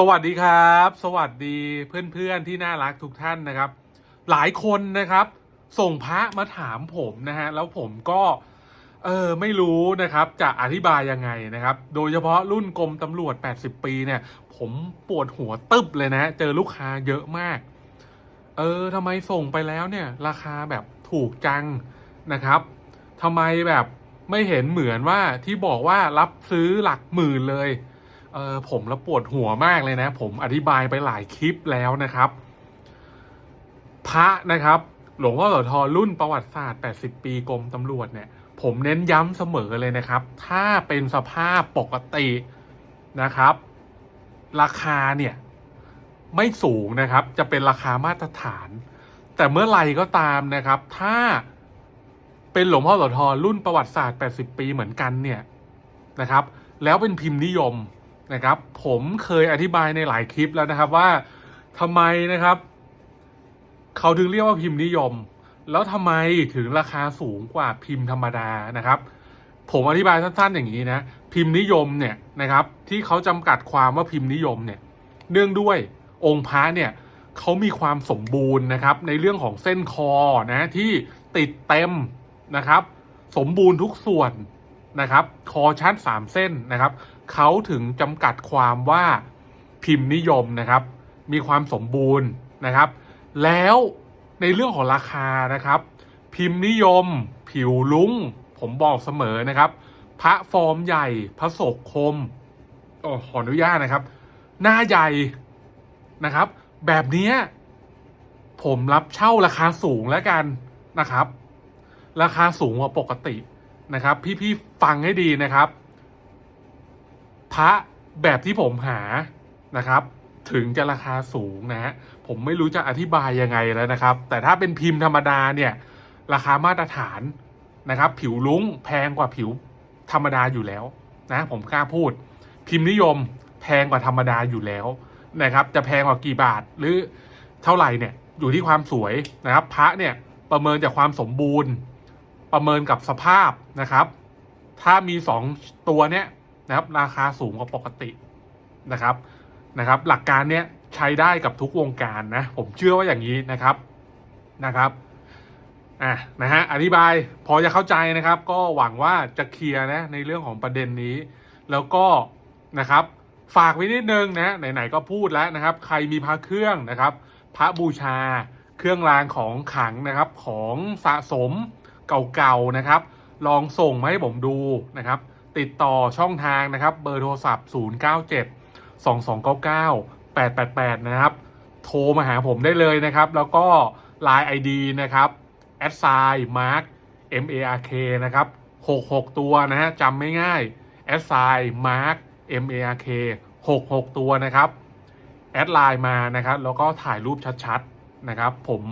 สวัสดีครับ สวัสดีเพื่อนๆที่น่ารักทุกท่านนะครับ หลายคนนะครับ ส่งพระมาถามผมนะฮะแล้วผมก็เออไม่รู้นะครับจะอธิบายยังไงนะครับ โดยเฉพาะรุ่นกรมตำรวจ 80 ปีเนี่ย ผมปวดหัวตึบเลยนะ เจอลูกค้าเยอะมาก เออทำไมส่งไปแล้วเนี่ย ราคาแบบถูกจังนะครับทำไมแบบไม่เห็นเหมือนว่าที่บอกว่ารับซื้อหลักหมื่นเลย เออผมละปวดหัวมากเลยนะ ผมอธิบายไปหลายคลิปแล้วนะครับ พระนะครับ หลวงพ่อโสธรรุ่นประวัติศาสตร์ 80 ปีกรมตำรวจเนี่ย ผมเน้นย้ำเสมอเลยนะครับ ถ้าเป็นสภาพปกตินะครับ ราคาเนี่ย ไม่สูงนะครับ จะเป็นราคามาตรฐาน แต่เมื่อไรก็ตามนะครับ ถ้าเป็นหลวงพ่อโสธรรุ่นประวัติศาสตร์ 80 ปีเหมือนกันเนี่ยนะครับแล้วเป็นพิมพ์นิยม นะครับ ผมเคยอธิบายในหลายคลิปแล้วนะครับว่าทำไมนะครับ เขาถึงเรียกว่าพิมพ์นิยม แล้วทำไมถึงราคาสูงกว่าพิมพ์ธรรมดานะครับ ผมอธิบายสั้นๆอย่างนี้นะพิมพ์นิยมเนี่ยนะครับ ที่เขาจำกัดความว่าพิมพ์นิยมเนี่ย เนื่องด้วยองค์พระเนี่ยเขามีความสมบูรณ์นะครับ ในเรื่องของเส้นคอนะที่ติดเต็มนะครับ สมบูรณ์ทุกส่วนนะครับ คอชั้นสามเส้นนะครับ เขาถึงจำกัดความว่าพิมพ์นิยมนะครับ มีความสมบูรณ์นะครับ แล้วในเรื่องของราคานะครับ พิมพ์นิยม ผิวลุ้ง ผมบอกเสมอนะครับ พระฟอร์มใหญ่ พระศกคมอขออนุญาตนะครับ หน้าใหญ่นะครับ แบบนี้ผมรับเช่าราคาสูงแล้วกันนะครับ ราคาสูงกว่าปกตินะครับ พี่ๆฟังให้ดีนะครับ พระแบบที่ผมหานะครับ ถึงจะราคาสูงนะฮะผมไม่รู้จะอธิบายยังไงแล้วนะครับ แต่ถ้าเป็นพิมพ์ธรรมดาเนี่ย ราคามาตรฐานนะครับ ผิวลุ้งแพงกว่าผิวธรรมดาอยู่แล้วนะผมกล้าพูด พิมพ์นิยมแพงกว่าธรรมดาอยู่แล้วนะครับ จะแพงกว่ากี่บาทหรือเท่าไหร่เนี่ยอยู่ที่ความสวยนะครับ พระเนี่ยประเมินจากความสมบูรณ์ ประเมินกับสภาพนะครับ ถ้ามีสองตัวเนี้ย นะครับ ราคาสูงกว่าปกตินะครับนะครับ หลักการเนี้ยใช้ได้กับทุกวงการนะ ผมเชื่อว่าอย่างนี้นะครับนะครับอะนะฮะอธิบายพอจะเข้าใจนะครับ ก็หวังว่าจะเคลียร์นะในเรื่องของประเด็นนี้ แล้วก็นะครับ ฝากไว้นิดนึงนะไหนๆก็พูดแล้วนะครับ ใครมีพระเครื่องนะครับ พระบูชาเครื่องรางของขังนะครับ ของสะสมเก่าๆนะครับ ลองส่งมาให้ผมดูนะครับ ติดต่อช่องทางนะครับ เบอร์โทรศัพท์ 097 2299 888 นะครับ โทรมาหาผมได้เลยนะครับ แล้วก็ Line ID นะครับแอดไซน์มาร์ค M A R K นะครับ 66 ตัวนะฮะจำไม่ง่ายแอดไซน์มาร์ค M A R K 66 ตัวนะครับแอดไลน์มานะครับ แล้วก็ถ่ายรูปชัดๆนะครับ ผม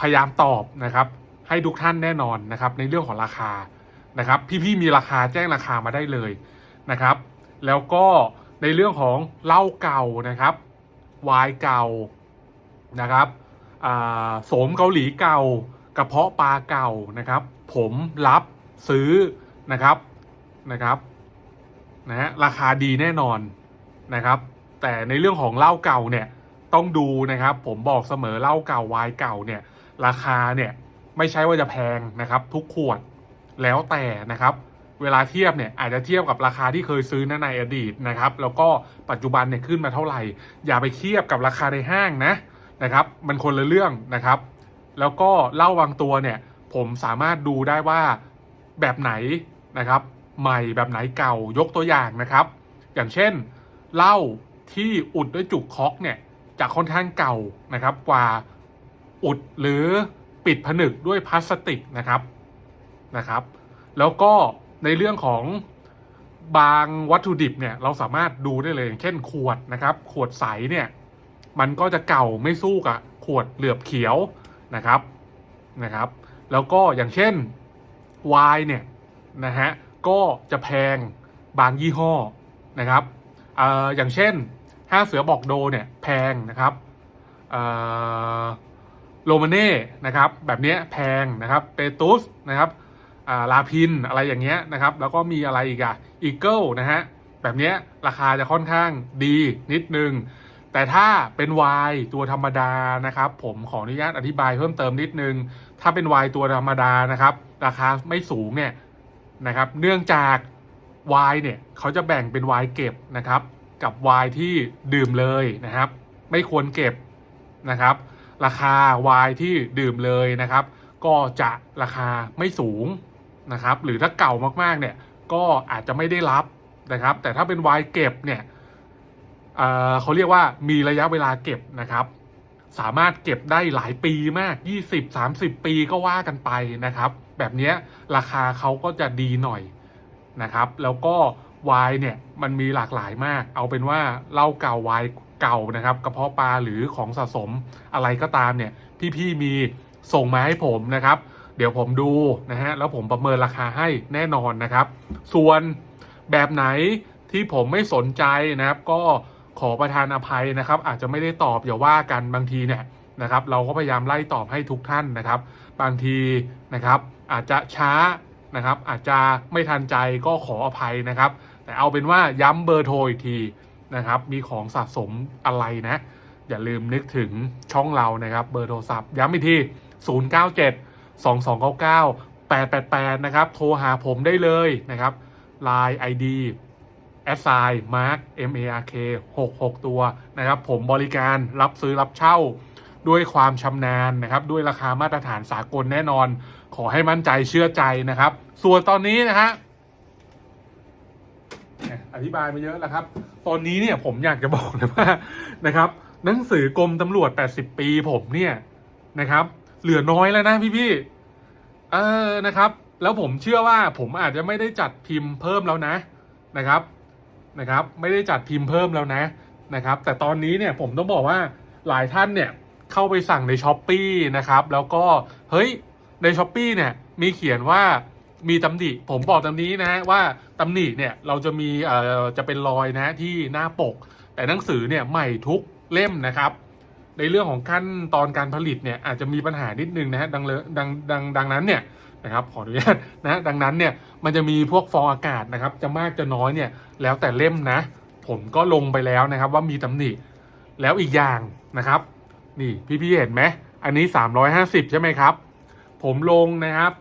พยายามตอบนะครับ ให้ทุกท่านแน่นอนนะครับ ในเรื่องของราคา นะครับ พี่ๆมีราคาแจ้งราคามาได้เลยนะครับ แล้วก็ในเรื่องของเหล้าเก่านะครับวายเก่านะครับโสมเกาหลีเก่ากระเพาะปลาเก่านะครับ ผมรับซื้อนะครับนะครับนะฮะราคาดีแน่นอนนะครับ แต่ในเรื่องของเหล้าเก่าเนี่ยต้องดูนะครับ ผมบอกเสมอเหล้าเก่าวายเก่าเนี่ยราคาเนี่ยไม่ใช่ว่าจะแพงนะครับ ทุกขวด แล้วแต่นะครับ เวลาเทียบเนี่ยอาจจะเทียบกับราคาที่เคยซื้อนะในอดีตนะครับ แล้วก็ปัจจุบันเนี่ยขึ้นมาเท่าไหร่ อย่าไปเทียบกับราคาในห้างนะนะครับ มันคนละเรื่องนะครับ แล้วก็เล้าบางตัวเนี่ยผมสามารถดูได้ว่าแบบไหนนะครับ ใหม่แบบไหนเก่ายกตัวอย่างนะครับ อย่างเช่นเหล้าที่อุดด้วยจุกคอกเนี่ยจะค่อนข้างเก่านะครับกว่าอุดหรือปิดผนึกด้วยพลาสติกนะครับ นะครับ แล้วก็ในเรื่องของบางวัตถุดิบเนี่ยเราสามารถดูได้เลยอย่างเช่นขวดนะครับ ขวดใสเนี่ยมันก็จะเก่าไม่สู้กับขวดเหลือบเขียวนะครับนะครับ แล้วก็อย่างเช่นไวน์เนี่ยนะฮะก็จะแพงบางยี่ห้อนะครับออย่างเช่นห้าเสือบอกโดเนี่ยแพงนะครับโรมาเน่นะครับแบบเนี้ยแพงนะครับเปตุสนะครับ ลาพินอะไรอย่างเงี้ยนะครับ แล้วก็มีอะไรอีกอะอีเกิลนะฮะ แบบเนี้ยราคาจะค่อนข้างดีนิดนึง แต่ถ้าเป็นวายตัวธรรมดานะครับ ผมขออนุญาตอธิบายเพิ่มเติมนิดนึง ถ้าเป็นวายตัวธรรมดานะครับ ราคาไม่สูงเนี่ยนะครับ เนื่องจากวายเนี่ยเขาจะแบ่งเป็นวายเก็บนะครับ กับวายที่ดื่มเลยนะครับ ไม่ควรเก็บนะครับ ราคาวายที่ดื่มเลยนะครับ ก็จะราคาไม่สูง นะครับ หรือถ้าเก่ามากๆเนี่ยก็อาจจะไม่ได้รับนะครับ แต่ถ้าเป็นวายเก็บเนี่ยเเขาเรียกว่ามีระยะเวลาเก็บนะครับ สามารถเก็บได้หลายปีมาก 20-30 ปีก็ว่ากันไปนะครับ แบบนี้ราคาเขาก็จะดีหน่อยนะครับ แล้วก็วน์เนี่ยมันมีหลากหลายมาก เอาเป็นว่าเหล้าเก่าวน์เก่านะครับกระเพาะปลาหรือของสะสมอะไรก็ตามเนี่ย พี่ๆมีส่งมาให้ผมนะครับ เดี๋ยวผมดูนะฮะแล้วผมประเมินราคาให้แน่นอนนะครับ ส่วนแบบไหนที่ผมไม่สนใจนะครับ ก็ขอประทานอภัยนะครับ อาจจะไม่ได้ตอบอย่าว่ากันบางทีเนี่ยนะครับ เราก็พยายามไล่ตอบให้ทุกท่านนะครับ บางทีนะครับ อาจจะช้านะครับ อาจจะไม่ทันใจก็ขออภัยนะครับ แต่เอาเป็นว่าย้ำเบอร์โทรอีกทีนะครับ มีของสะสมอะไรนะ อย่าลืมนึกถึงช่องเรานะครับ เบอร์โทรศัพท์ ย้ำอีกที097 2299 888 นะครับ โทรหาผมได้เลยนะครับ Line ID s i mark m a r k 66 ตัวนะครับ ผมบริการรับซื้อรับเช่าด้วยความชำนาญนะครับ ด้วยราคามาตรฐานสากลแน่นอน ขอให้มั่นใจเชื่อใจนะครับ ส่วนตอนนี้นะฮะอธิบายมาเยอะแล้วครับ ตอนนี้เนี่ยผมอยากจะบอกเลยว่านะครับ หนังสือกรมตำรวจ 80 ปีผมเนี่ยนะครับ เหลือน้อยแล้วนะพี่ๆเออนะครับ แล้วผมเชื่อว่าผมอาจจะไม่ได้จัดพิมพ์เพิ่มแล้วนะนะครับนะครับ ไม่ได้จัดพิมพ์เพิ่มแล้วนะนะครับ แต่ตอนนี้เนี่ยผมต้องบอกว่าหลายท่านเนี่ยเข้าไปสั่งในช้อปปีนะครับ แล้วก็เฮ้ยในช้อปปีเนี่ยมีเขียนว่ามีตำหนิผมบอกตำนี้นะว่าตำหนิเนี่ยเราจะมีเอ่อจะเป็นรอยนะที่หน้าปก แต่หนังสือเนี่ยใหม่ทุกเล่มนะครับ ในเรื่องของขั้นตอนการผลิตเนี่ยอาจจะมีปัญหานิดนึงนะฮะดังเลยดังดังดังนั้นเนี่ยนะครับขออนุญาตนะดังนั้นเนี่ยมันจะมีพวกฟองอากาศนะครับจะมากจะน้อยเนี่ยแล้วแต่เล่มนะ ผมก็ลงไปแล้วนะครับว่ามีตำหนิแล้วอีกอย่างนะครับ นี่พี่ๆเห็นไหมอันนี้ 350 ใช่ไหมครับ ผมลงนะครับ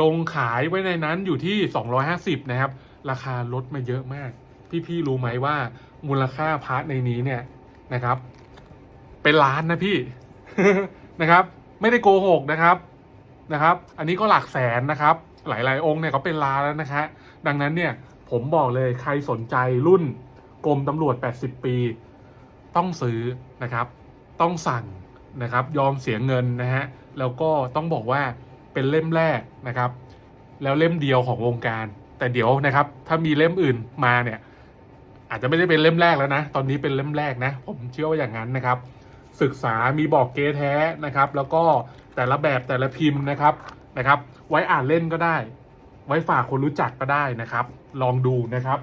ลงขายไว้ในนั้นอยู่ที่ 250 นะครับ ราคาลดมาเยอะมาก พี่ๆรู้ไหมว่ามูลค่าพาร์ทในนี้เนี่ยนะครับ เป็นล้านนะพี่นะครับ ไม่ได้โกหกนะครับนะครับ อันนี้ก็หลักแสนนะครับ หลาย ๆ องค์เนี่ยเขาเป็นล้านแล้วนะคะดังนั้นเนี่ยผมบอกเลยใครสนใจรุ่นกรมตำรวจ 80 ปี ต้องซื้อนะครับ ต้องสั่งนะครับ ยอมเสียเงินนะฮะแล้วก็ต้องบอกว่าเป็นเล่มแรกนะครับ แล้วเล่มเดียวของวงการ แต่เดี๋ยวนะครับ ถ้ามีเล่มอื่นมาเนี่ย อาจจะไม่ได้เป็นเล่มแรกแล้วนะ ตอนนี้เป็นเล่มแรกนะ ผมเชื่อว่าอย่างนั้นนะครับ ศึกษามีบอกเกแท้นะครับ แล้วก็แต่ละแบบแต่ละพิมพ์นะครับนะครับ ไว้อ่านเล่นก็ได้ ไว้ฝากคนรู้จักก็ได้นะครับ ลองดูนะครับ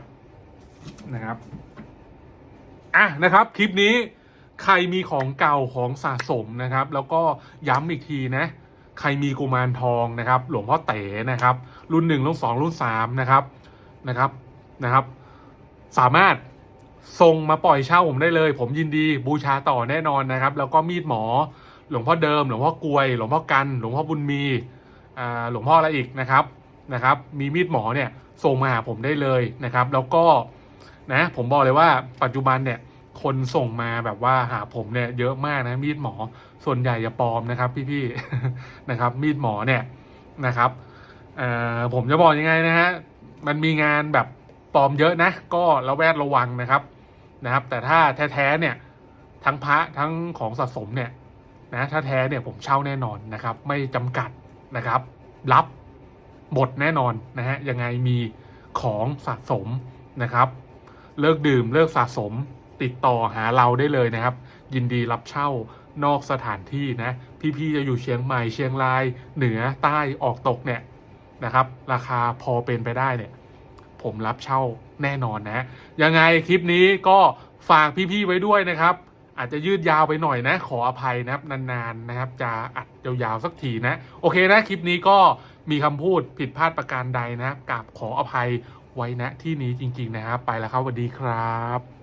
นะครับอะนะครับคลิปนี้ใครมีของเก่าของสะสมนะครับ แล้วก็ย้ำอีกทีนะ ใครมีกุมารทองนะครับ หลวงพ่อเต๋นะครับ รุ่นหนึ่งรุ่นสองรุ่นสามนะครับนะครับนะครับ สามารถ ส่งมาปล่อยเช่าผมได้เลย ผมยินดีบูชาต่อแน่นอนนะครับ แล้วก็มีดหมอ หลวงพ่อเดิม หลวงพ่อกลวย หลวงพ่อกัน หลวงพ่อบุญมีหลวงพ่ออะไรอีกนะครับนะครับ มีมีดหมอเนี่ยส่งมาหาผมได้เลยนะครับ แล้วก็นะผมบอกเลยว่าปัจจุบันเนี่ยคนส่งมาแบบว่าหาผมเนี่ยเยอะมากนะมีดหมอส่วนใหญ่จะปลอมนะครับ พี่ๆนะครับ มีดหมอเนี่ยนะครับเอ่อผมจะบอกยังไงนะฮะมันมีงานแบบปลอมเยอะนะ ก็ระแวดระวังนะครับ นะครับ แต่ถ้าแท้ๆเนี่ยทั้งพระทั้งของสะสมเนี่ยนะถ้าแท้เนี่ยผมเช่าแน่นอนนะครับ ไม่จำกัดนะครับ รับหมดแน่นอนนะฮะยังไงมีของสะสมนะครับ เลิกดื่มเลิกสะสมติดต่อหาเราได้เลยนะครับ ยินดีรับเช่านอกสถานที่นะ พี่ๆจะอยู่เชียงใหม่เชียงราย เหนือใต้ออกตกเนี่ยนะครับ ราคาพอเป็นไปได้เนี่ย ผมรับเช่าแน่นอนนะ ยังไงคลิปนี้ก็ฝากพี่ๆไว้ด้วยนะครับ อาจจะยืดยาวไปหน่อยนะ ขออภัยนะครับนานๆนะครับ จะอัดยาวๆสักทีนะ โอเคนะคลิปนี้ก็มีคำพูดผิดพลาดประการใดนะกับกราบขออภัยไว้ณที่นี้จริง ๆ นะครับ ไปแล้วครับสวัสดีครับ